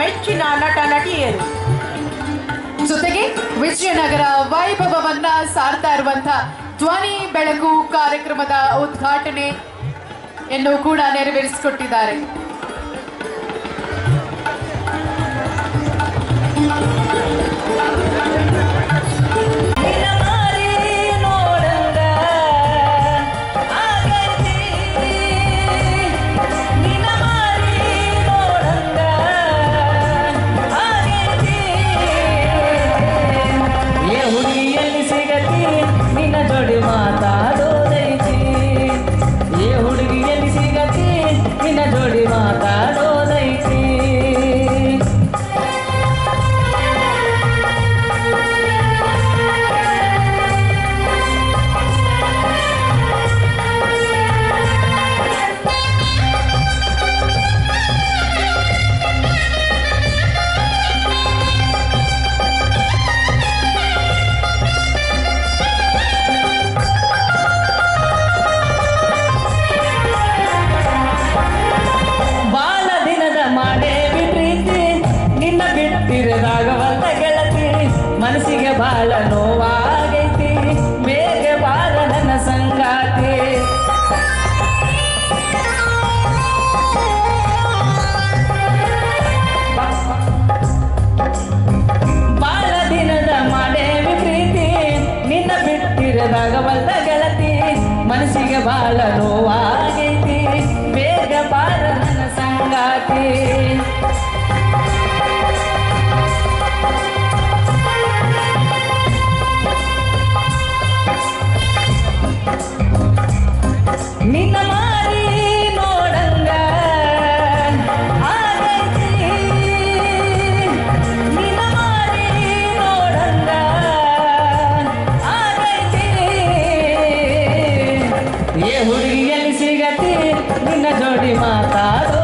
ನೆಚ್ಚಿನ ನಟ ನಟಿಯರು ಜೊತೆಗೆ ವಿಜಯನಗರ ವೈಭವವನ್ನ ಸಾರ್ತಾ ಇರುವಂತ ಧ್ವನಿ ಬೆಳಕು ಕಾರ್ಯಕ್ರಮದ ಉದ್ಘಾಟನೆ ಎನ್ನು ಕೂಡ ನೆರವೇರಿಸಿಕೊಟ್ಟಿದ್ದಾರೆ. ಮನಸ್ಸಿಗೆ ಬಾಳ ನೋವಾಗೈತಿ ಬೇಗ ಬಾಳ ನನ್ನ ಸಂಗಾತಿ. ಬಾಳ ದಿನದ ಮಾಡೇವಿ ಪ್ರೀತಿ ನಿನ್ನ ಬಿಟ್ಟಿರದಾಗ ಬಿಟ್ಟಿರದಾಗವಲ್ಲ ಗೆಳತಿ. ಮನಸ್ಸಿಗೆ ಬಾಳ ನೋವಾಗೈತಿ. ಹುಡುಗಿಯಲ್ಲಿ ಸಿಗತಿ ನಿನ್ನ ಜೋಡಿ ಮಾತಾಡೋ